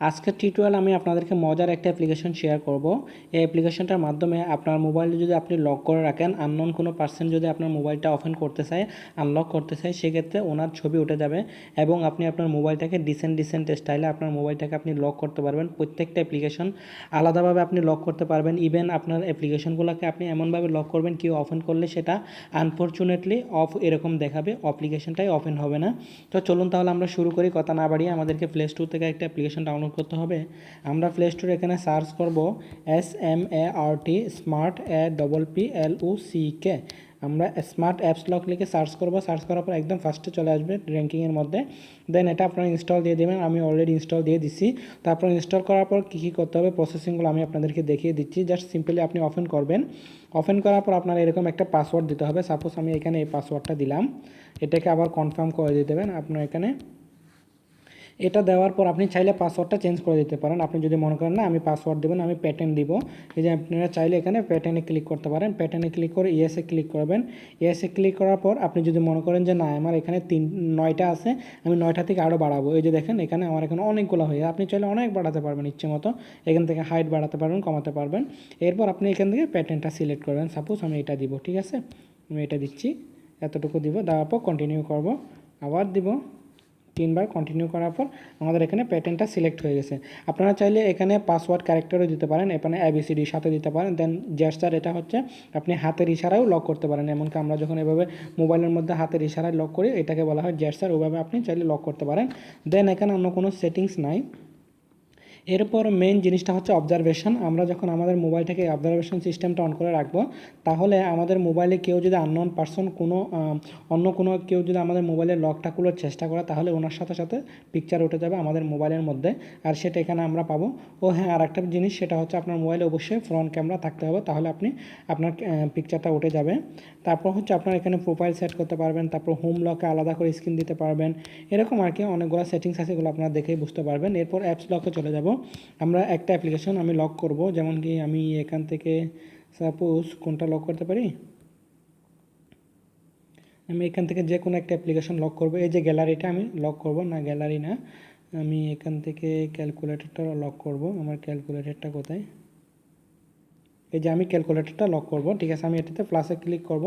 আজকের টিউটোরিয়াল আমি আপনাদেরকে মজার একটা অ্যাপ্লিকেশন শেয়ার করব। এই অ্যাপ্লিকেশনটার মাধ্যমে আপনার মোবাইলে যদি আপনি লক করে রাখেন আননোন কোনো পার্সন যদি আপনার মোবাইলটা ওপেন করতে চায় আনলক করতে চায়, সেক্ষেত্রে ওনার ছবি উঠে যাবে এবং আপনি আপনার মোবাইলটাকে ডিসেন্ট ডিসেন্ট স্টাইলে আপনার মোবাইলটাকে আপনি লক করতে পারবেন প্রত্যেকটা অ্যাপ্লিকেশন আলাদাভাবে আপনি লক করতে পারবেন ইভেন আপনার অ্যাপ্লিকেশনগুলোকে আপনি এমনভাবে লক করবেন কেউ ওপেন করলে সেটা আনফর্চুনেটলি অফ এরকম দেখাবে অ্যাপ্লিকেশনটাই ওপেন হবে না। তো চলুন তাহলে আমরা শুরু করি, কথা না বাড়িয়ে আমাদেরকে প্লে স্টোর থেকে একটা অ্যাপ্লিকেশন ডাউনলোড করতে হবে। আমরা প্লে স্টোরে এখানে সার্চ করব S M A R T smart A double P L O C K আমরা স্মার্ট অ্যাপস লক লিখে সার্চ করব। সার্চ করার পর একদম ফার্স্টে চলে আসবে র্যাঙ্কিংয়ের মধ্যে। দেন এটা আপনারা ইনস্টল দিয়ে দেবেন। আমি অলরেডি ইনস্টল দিয়ে দিচ্ছি তারপর ইনস্টল করার পর কী কী করতে হবে? প্রসেসিংগুলো আমি আপনাদেরকে দেখিয়ে দিচ্ছি। জাস্ট সিম্পলি আপনি ওপেন করবেন। ওপেন করার পর আপনার এরকম একটা পাসওয়ার্ড দিতে হবে। সাপোজ আমি এখানে এই পাসওয়ার্ডটা দিলাম। এটাকে আবার কনফার্ম করে দিয়ে দেবেন। আপনার এখানে এটা দেওয়ার পর আপনি চাইলে পাসওয়ার্ডটা চেঞ্জ করে দিতে পারেন। আপনি যদি মনে করেন, না, আমি পাসওয়ার্ড দেবেন আমি প্যাটার্ন দিব। এই যে আপনারা চাইলে এখানে প্যাটার্নে ক্লিক করতে পারেন। প্যাটার্নে ক্লিক করে ইয়েসে ক্লিক করবেন। ইয়েসে ক্লিক করার পর আপনি যদি মনে করেন যে, না, আমার এখানে তিন, নয়টা আছে, আমি নয়টা থেকে আরও বাড়াবো। এই যে দেখেন, এখানে আমার এখানে অনেকগুলো হয়ে আপনি চাইলে অনেক বাড়াতে পারবেন ইচ্ছে মতো। এখান থেকে হাইট বাড়াতে পারবেন, কমাতে পারবেন। এরপর আপনি এখান থেকে প্যাটার্নটা সিলেক্ট করবেন। সাপোজ আমি এটা দিব, ঠিক আছে? আমি এটা দিচ্ছি, এতটুকু দিব, দেওয়ার পর কন্টিনিউ করব। আবার দিব। তিনবার কন্টিনিউ করার পর আমাদের এখানে প্যাটার্নটা সিলেক্ট হয়ে গেছে। আপনারা চাইলে এখানে পাসওয়ার্ড ক্যারেক্টারও দিতে পারেন, এখানে এবিসিডি সাথে দিতে পারেন দেন জেস্টার এটা হচ্ছে আপনি হাতের ইশারাও লক করতে পারেন। এমনকি আমরা যখন এভাবে মোবাইলের মধ্যে হাতের ইশারায় লক করি, এটাকে বলা হয় জেস্টার ওভাবে আপনি চাইলে লক করতে পারেন। দেন এখানে অন্য কোনো সেটিংস নাই। এরপর মেইন জিনিসটা হচ্ছে অবজারভেশন আমরা যখন আমাদের মোবাইলটাকে অবজারভেশন সিস্টেমটা অন করে রাখব, তাহলে আমাদের মোবাইলে কেউ যদি আননোন পার্সন কোনো অন্য কোনো কেউ যদি আমাদের মোবাইলের লকটা খোলার চেষ্টা করে, তাহলে ওনার সাথে সাথে পিকচার উঠে যাবে আমাদের মোবাইলের মধ্যে। আর সেটা এখানে আমরা পাবো। ও হ্যাঁ আর একটা জিনিস, সেটা হচ্ছে আপনার মোবাইলে অবশ্যই ফ্রন্ট ক্যামেরা থাকতে হবে, তাহলে আপনি আপনার পিকচারটা উঠে যাবে। তারপর হচ্ছে আপনার এখানে প্রোফাইল সেট করতে পারবেন, তারপর হোম লকে আলাদা করে স্ক্রিন দিতে পারবেন। এরকম আর কি অনেকগুলো সেটিংস আছে, এগুলো আপনারা দেখেই বুঝতে পারবেন। এরপর অ্যাপস লকে চলে যাব। আমরা একটা অ্যাপ্লিকেশন আমি লক করব। যেমন কি আমি এখান থেকে সাপোজ কোনটা লক করতে পারি? আমি এখান থেকে যে কোনো একটা অ্যাপ্লিকেশন লক করব। এই যে গ্যালারিটা আমি লক করব, না গ্যালারি না, আমি এখান থেকে ক্যালকুলেটরটা লক করব। আমার ক্যালকুলেটরটা কোথায়? এই যে আমি ক্যালকুলেটরটা লক করব, ঠিক আছে? আমি এটাতে প্লাসে ক্লিক করব,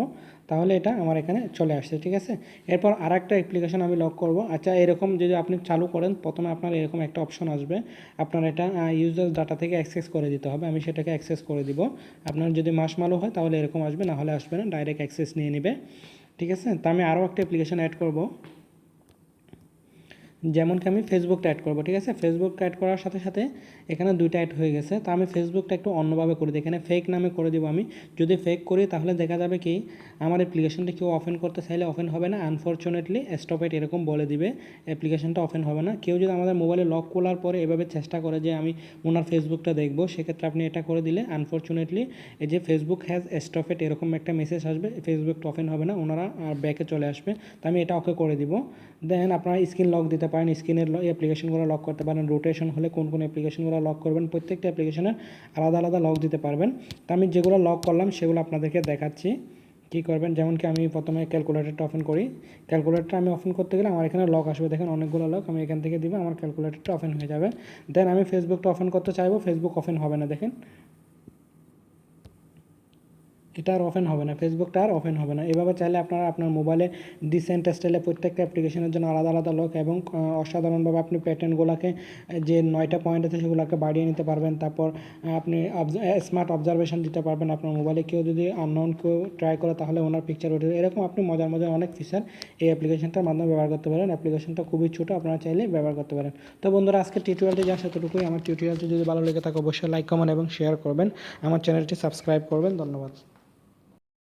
তাহলে এটা আমার এখানে চলে আসছে, ঠিক আছে? এরপর আর একটা অ্যাপ্লিকেশন আমি লক করব। আচ্ছা এরকম যদি আপনি চালু করেন, প্রথমে আপনার এরকম একটা অপশন আসবে। আপনার এটা ইউজার ডাটা থেকে অ্যাক্সেস করে দিতে হবে। আমি সেটাকে অ্যাক্সেস করে দিব। আপনার যদি মাস মালো হয়, তাহলে এরকম আসবে। না হলে আসবে না ডাইরেক্ট অ্যাক্সেস নিয়ে নেবে। ঠিক আছে? তা আমি আরও একটা অ্যাপ্লিকেশন অ্যাড করব। যেমনকি আমি ফেসবুকটা অ্যাড করব, ঠিক আছে? ফেসবুকটা অ্যাড করার সাথে সাথে এখানে দুইটা অ্যাড হয়ে গেছে। তা আমি ফেসবুকটা একটু অন্যভাবে করে দিই। এখানে ফেক নামে করে দেবো আমি। যদি ফেক করি, তাহলে দেখা যাবে কি, আমার অ্যাপ্লিকেশনটা কেউ ওপেন করতে চাইলে ওপেন হবে না। আনফর্চুনেটলি স্টপেট এরকম বলে দিবে। অ্যাপ্লিকেশনটা ওপেন হবে না। কেউ যদি আমাদের মোবাইলে লক করার পরে এভাবে চেষ্টা করে যে আমি ওনার ফেসবুকটা দেখব, সেক্ষেত্রে আপনি এটা করে দিলে আনফর্চুনেটলি এই যে ফেসবুক হ্যাজ স্টপেট এরকম একটা মেসেজ আসবে। ফেসবুকটা ওপেন হবে না। ওনারা আর ব্যাকে চলে আসবে। তো আমি এটা ওকে করে দিব। দেন আপনারা স্ক্রিন লক দিতে পারেন, স্ক্রিনের অ্যাপ্লিকেশনগুলো লক করতে পারেন। রোটেশন হলে কোন কোন অ্যাপ্লিকেশনগুলো লক করবেন, প্রত্যেকটা অ্যাপ্লিকেশনের আলাদা আলাদা লক দিতে পারবেন। তো আমি যেগুলো লক করলাম, সেগুলো আপনাদেরকে দেখাচ্ছি। কী করবেন? যেমন কি আমি প্রথমে ক্যালকুলেটরটা ওপেন করি। ক্যালকুলেটরটা আমি ওপেন করতে গেলে আমার এখানে লক আসবে। দেখেন অনেকগুলো লক আমি এখান থেকে দিব, আমার ক্যালকুলেটরটা ওপেন হয়ে যাবে। দেন আমি ফেসবুকটা ওপেন করতে চাইব ফেসবুক ওপেন হবে না, দেখেন। এটা আর ওপেন হবে না ফেসবুকটা আর ওপেন হবে না। এভাবে চাইলে আপনারা আপনার মোবাইলে ডিসেন্ট স্টাইলে প্রত্যেকটা অ্যাপ্লিকেশনের জন্য আলাদা আলাদা লক এবং অসাধারণভাবে আপনি প্যাটার্নগুলোকে যে নয়টা পয়েন্ট আছে সেগুলোকে বাড়িয়ে নিতে পারবেন। তারপর আপনি স্মার্ট অবজারভেশন দিতে পারবেন আপনার মোবাইলে কেউ যদি আননোন কেউ ট্রাই করে তাহলে ওনার পিকচার উঠে এরকম আপনি মজার মজার অনেক ফিচার এই অ্যাপ্লিকেশনটার মাধ্যমে ব্যবহার করতে পারেন। অ্যাপ্লিকেশনটা খুবই ছোটো, আপনারা চাইলে ব্যবহার করতে পারেন। তো বন্ধুরা আজকে টিউটোরিয়ালটি যা সেতটুকুই আমার টিউটোরিয়ালটি যদি ভালো লেগে থাকে, অবশ্যই লাইক কমেন্ট এবং শেয়ার করবেন। আমার চ্যানেলটি সাবস্ক্রাইব করবেন। ধন্যবাদ।